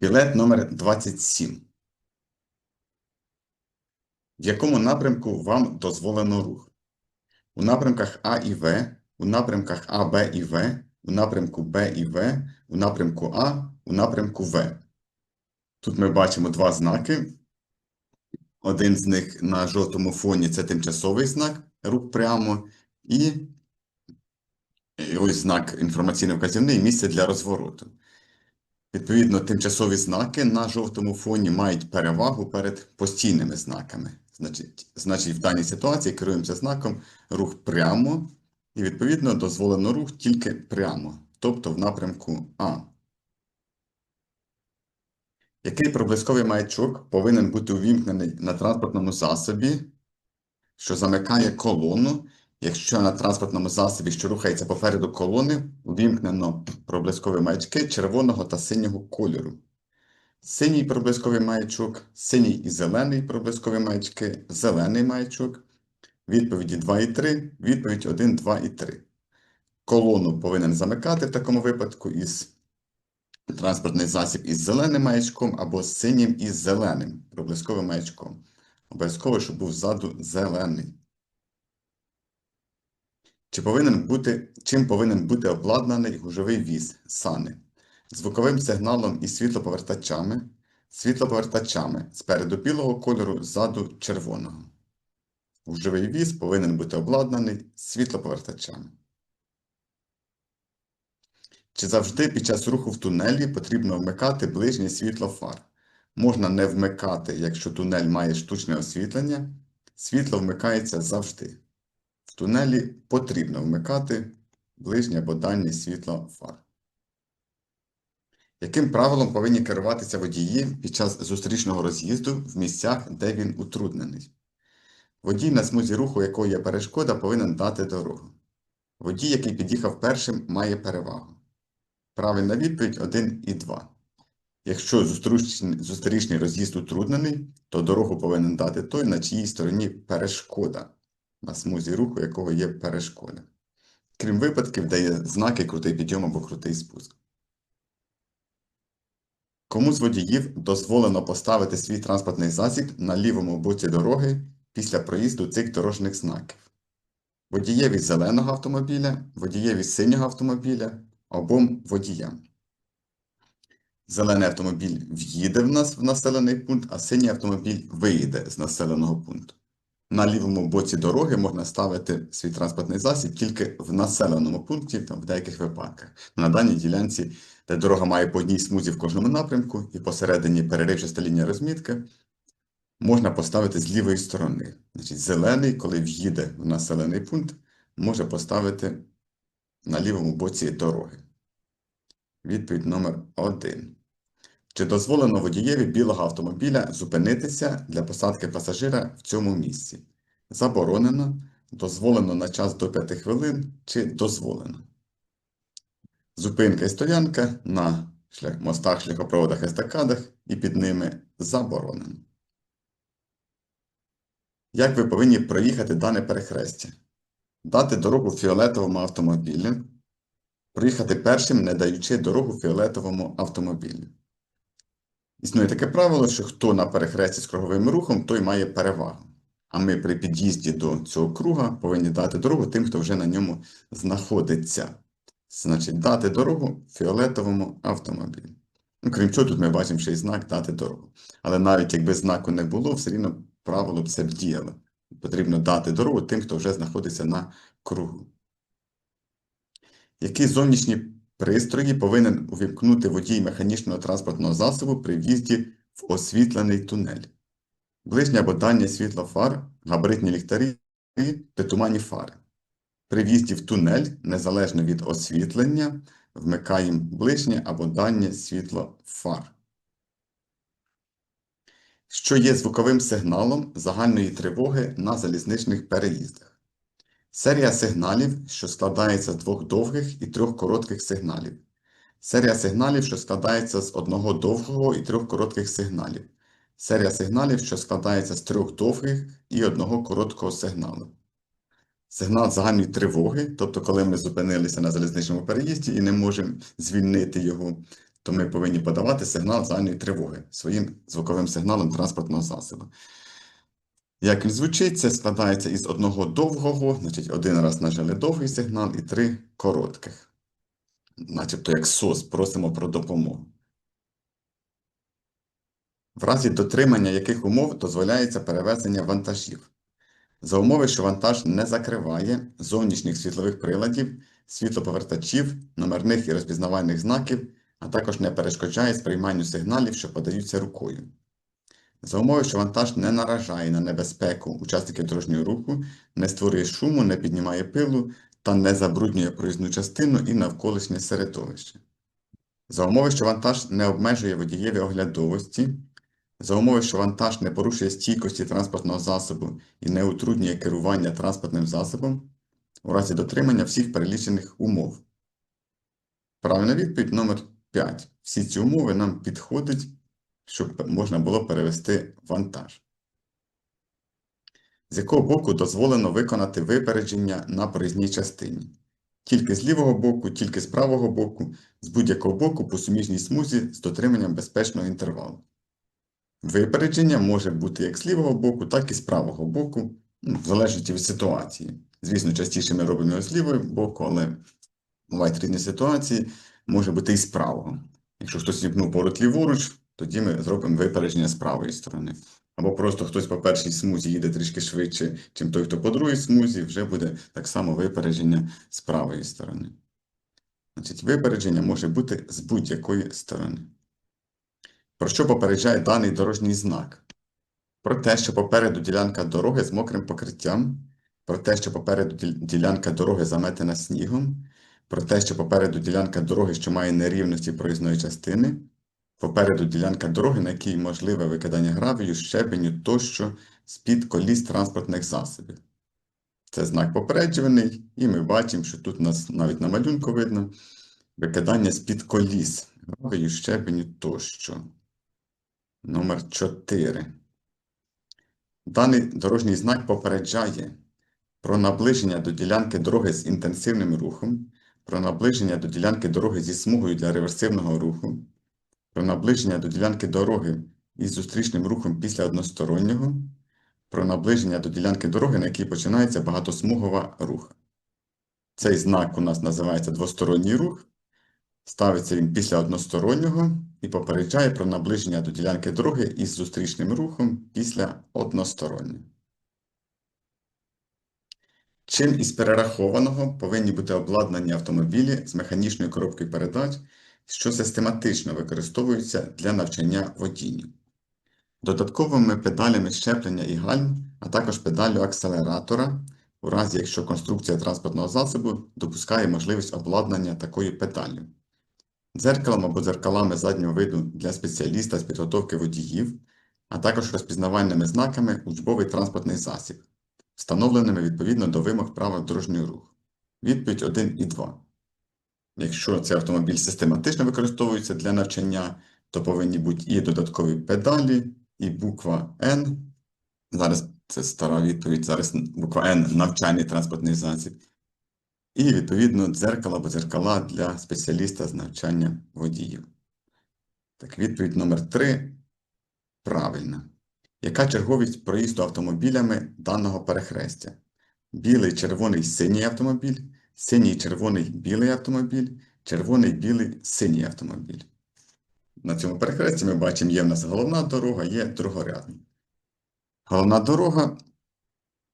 Білет номер 27. В якому напрямку вам дозволено рух? У напрямках А і В, у напрямках А, Б і В, у напрямку Б і В, у напрямку А, у напрямку В. Тут ми бачимо два знаки. Один з них на жовтому фоні це тимчасовий знак, рух прямо, і ось знак інформаційно-вказівний місце для розвороту. Відповідно, тимчасові знаки на жовтому фоні мають перевагу перед постійними знаками. Значить, значить, в даній ситуації керуємося знаком рух прямо, і, відповідно, дозволено рух тільки прямо, тобто в напрямку А. Який проблисковий маячок повинен бути увімкнений на транспортному засобі, що замикає колону, якщо на транспортному засобі, що рухається попереду колони, увімкнено проблискові маячки червоного та синього кольору. Синій проблисковий маячок, синій і зелений проблискові маячки, зелений маячок. Відповіді 2 і 3, відповідь 1, 2 і 3. Колону повинен замикати в такому випадку із транспортний засіб із зеленим маячком або синім і зеленим проблисковим маячком. Обов'язково, щоб був ззаду зелений. Чи повинен бути, чим повинен бути обладнаний гужовий віз сани? Звуковим сигналом і світлоповертачами, світлоповертачами спереду білого кольору, ззаду червоного. Гужовий віз повинен бути обладнаний світлоповертачами. Чи завжди під час руху в тунелі потрібно вмикати ближнє світло фар? Можна не вмикати, якщо тунель має штучне освітлення. Світло вмикається завжди. Тунелі потрібно вмикати ближнє або дальнє світло фар. Яким правилом повинні керуватися водії під час зустрічного роз'їзду в місцях, де він утруднений? Водій, на смузі руху, якого є перешкода, повинен дати дорогу. Водій, який під'їхав першим, має перевагу. Правильна відповідь 1 і 2. Якщо зустрічний роз'їзд утруднений, то дорогу повинен дати той, на чиїй стороні перешкода, на смузі руху, якого є перешкода. Крім випадків, де є знаки крутий підйом або крутий спуск. Кому з водіїв дозволено поставити свій транспортний засіб на лівому боці дороги після проїзду цих дорожніх знаків? Водієві зеленого автомобіля, водієві синього автомобіля, обом водіям. Зелений автомобіль в'їде в нас в населений пункт, а синій автомобіль виїде з населеного пункту. На лівому боці дороги можна ставити свій транспортний засіб тільки в населеному пункті, там, в деяких випадках. На даній ділянці, де дорога має по одній смузі в кожному напрямку і посередині переривчаста лінія розмітки, можна поставити з лівої сторони. Значить, зелений, коли в'їде в населений пункт, може поставити на лівому боці дороги. Відповідь номер 1. Чи дозволено водієві білого автомобіля зупинитися для посадки пасажира в цьому місці? Заборонено, дозволено на час до 5 хвилин чи дозволено? Зупинка і стоянка на шлях, мостах, шляхопроводах, естакадах і під ними заборонено. Як ви повинні проїхати дане перехрестя? Дати дорогу фіолетовому автомобілю, проїхати першим, не даючи дорогу фіолетовому автомобілю. Існує таке правило, що хто на перехресті з круговим рухом, той має перевагу. А ми при під'їзді до цього круга повинні дати дорогу тим, хто вже на ньому знаходиться. Значить, дати дорогу фіолетовому автомобілю. Ну, крім цього, тут ми бачимо ще й знак дати дорогу. Але навіть якби знаку не було, все рівно правило б це б діяло. Потрібно дати дорогу тим, хто вже знаходиться на кругу. Які зовнішні пристрої повинен увімкнути водій механічного транспортного засобу при в'їзді в освітлений тунель? Ближнє або дальнє світло фар, габаритні ліхтарі, притуманні фари. При в'їзді в тунель, незалежно від освітлення, вмикаємо ближнє або дальнє світло фар. Що є звуковим сигналом загальної тривоги на залізничних переїздах? Серія сигналів, що складається з двох довгих і трьох коротких сигналів. Серія сигналів, що складається з одного довгого і трьох коротких сигналів. Серія сигналів, що складається з трьох довгих і одного короткого сигналу. Сигнал загальної тривоги, тобто коли ми зупинилися на залізничному переїзді і не можемо звільнити його, то ми повинні подавати сигнал загальної тривоги своїм звуковим сигналом транспортного засобу. Як він звучить, це складається із одного довгого, значить, один раз нажали довгий сигнал і три коротких. Начебто як СОС, просимо про допомогу. В разі дотримання яких умов дозволяється перевезення вантажів. За умови, що вантаж не закриває зовнішніх світлових приладів, світлоповертачів, номерних і розпізнавальних знаків, а також не перешкоджає сприйманню сигналів, що подаються рукою. За умови, що вантаж не наражає на небезпеку учасників дорожнього руху, не створює шуму, не піднімає пилу та не забруднює проїзну частину і навколишнє середовище. За умови, що вантаж не обмежує водієві оглядовості, за умови, що вантаж не порушує стійкості транспортного засобу і не утруднює керування транспортним засобом у разі дотримання всіх перелічених умов. Правильна відповідь номер 5. Всі ці умови нам підходять, щоб можна було перевести вантаж. З якого боку дозволено виконати випередження на проїзній частині? Тільки з лівого боку, тільки з правого боку, з будь-якого боку по суміжній смузі з дотриманням безпечного інтервалу. Випередження може бути як з лівого боку, так і з правого боку, ну, в залежності від ситуації. Звісно, частіше ми робимо його з лівого боку, але бувають різні ситуації, може бути і з правого. Якщо хтось віпнув поворот ліворуч, тоді ми зробимо випередження з правої сторони. Або просто хтось по першій смузі їде трішки швидше, чим той, хто по другій смузі, вже буде так само випередження з правої сторони. Значить, випередження може бути з будь-якої сторони. Про що попереджає даний дорожній знак? Про те, що попереду ділянка дороги з мокрим покриттям, про те, що попереду ділянка дороги заметена снігом, про те, що попереду ділянка дороги, що має нерівності проїзної частини, попереду ділянка дороги, на якій можливе викидання гравію, щебеню тощо з-під коліс транспортних засобів. Це знак попереджуваний, і ми бачимо, що тут у нас навіть на малюнку видно викидання з-під коліс гравію, щебеню тощо. Номер 4. Даний дорожній знак попереджає про наближення до ділянки дороги з інтенсивним рухом, про наближення до ділянки дороги зі смугою для реверсивного руху, про наближення до ділянки дороги із зустрічним рухом після одностороннього, про наближення до ділянки дороги, на якій починається багатосмугова рух. Цей знак у нас називається двосторонній рух. Ставиться він після одностороннього і попереджає про наближення до ділянки дороги із зустрічним рухом після одностороннього. Чим із перерахованого повинні бути обладнані автомобілі з механічною коробкою передач, що систематично використовуються для навчання водінню. Додатковими педалями щеплення і гальм, а також педаллю акселератора, у разі якщо конструкція транспортного засобу допускає можливість обладнання такою педаллю. Дзеркалом або дзеркалами заднього виду для спеціаліста з підготовки водіїв, а також розпізнавальними знаками учбовий транспортний засіб, встановленими відповідно до вимог правил дорожнього руху. Відповідь 1 і 2. Якщо цей автомобіль систематично використовується для навчання, то повинні бути і додаткові педалі, і буква N. Зараз це стара відповідь, зараз буква N навчальний транспортний засіб. І, відповідно, дзеркало або дзеркала для спеціаліста з навчання водіїв. Так, відповідь номер 3 правильна. Яка черговість проїзду автомобілями даного перехрестя? Білий, червоний, синій автомобіль, синій, червоний, білий автомобіль, червоний, білий, синій автомобіль. На цьому перехресті ми бачимо, є в нас головна дорога, є другорядна. Головна дорога,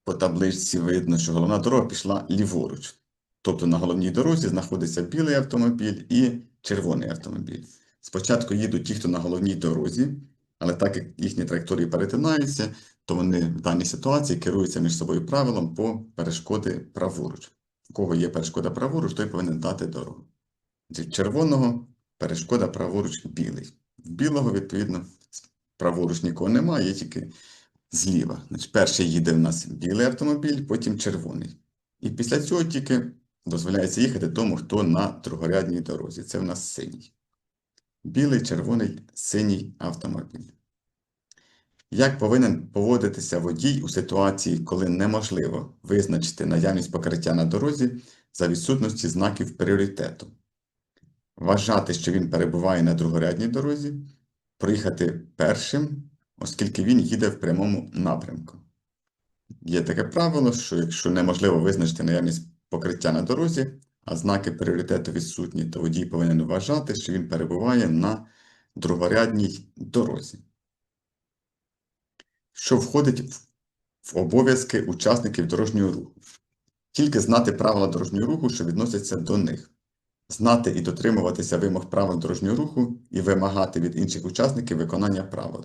по табличці видно, що головна дорога пішла ліворуч. Тобто на головній дорозі знаходиться білий автомобіль і червоний автомобіль. Спочатку їдуть ті, хто на головній дорозі, але так як їхні траєкторії перетинаються, то вони в даній ситуації керуються між собою правилом по перешкоди праворуч. У кого є перешкода праворуч, той повинен дати дорогу. Від червоного перешкода праворуч білий. В білого, відповідно, праворуч нікого немає, є тільки зліва. Значить, перший їде в нас білий автомобіль, потім червоний. І після цього тільки дозволяється їхати тому, хто на другорядній дорозі. Це в нас синій. Білий, червоний, синій автомобіль. Як повинен поводитися водій у ситуації, коли неможливо визначити наявність покриття на дорозі за відсутності знаків пріоритету? вважати, що він перебуває на другорядній дорозі, проїхати першим, оскільки він їде в прямому напрямку. Є таке правило, що якщо неможливо визначити наявність покриття на дорозі, а знаки пріоритету відсутні, то водій повинен вважати, що він перебуває на другорядній дорозі. Що входить в- обов'язки учасників дорожнього руху? Тільки знати правила дорожнього руху, що відносяться до них, знати і дотримуватися вимог правил дорожнього руху і вимагати від інших учасників виконання правил,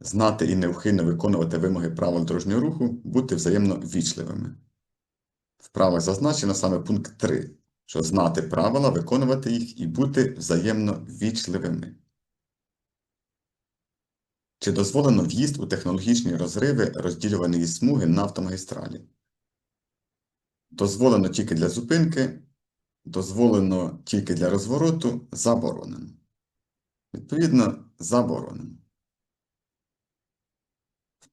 знати і неухильно виконувати вимоги правил дорожнього руху, бути взаємно вічливими. В правилах зазначено саме пункт 3, що знати правила, виконувати їх і бути взаємно вічливими. Чи дозволено в'їзд у технологічні розриви розділюваної смуги на автомагістралі? Дозволено тільки для зупинки, дозволено тільки для розвороту, заборонено. Відповідно, заборонено.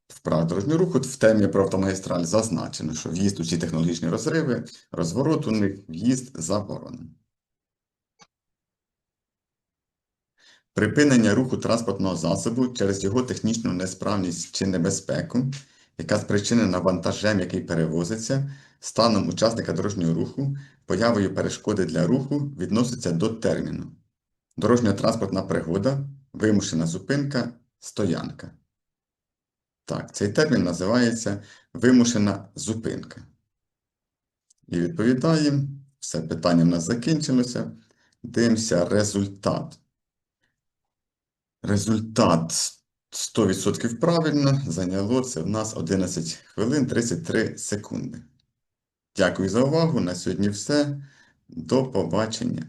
В правилах дорожнього руху в темі про автомагістраль зазначено, що в'їзд у ці технологічні розриви, розворот у них, в'їзд заборонено. Припинення руху транспортного засобу через його технічну несправність чи небезпеку, яка спричинена вантажем, який перевозиться, станом учасника дорожнього руху, появою перешкоди для руху відноситься до терміну. Дорожньо-транспортна пригода, вимушена зупинка, стоянка. Так, цей термін називається вимушена зупинка. І відповідаємо. Все, питання в нас закінчилося. Дивимося результат. Результат 100% правильно. Зайняло це в нас 11 хвилин 33 секунди. Дякую за увагу. На сьогодні все. До побачення.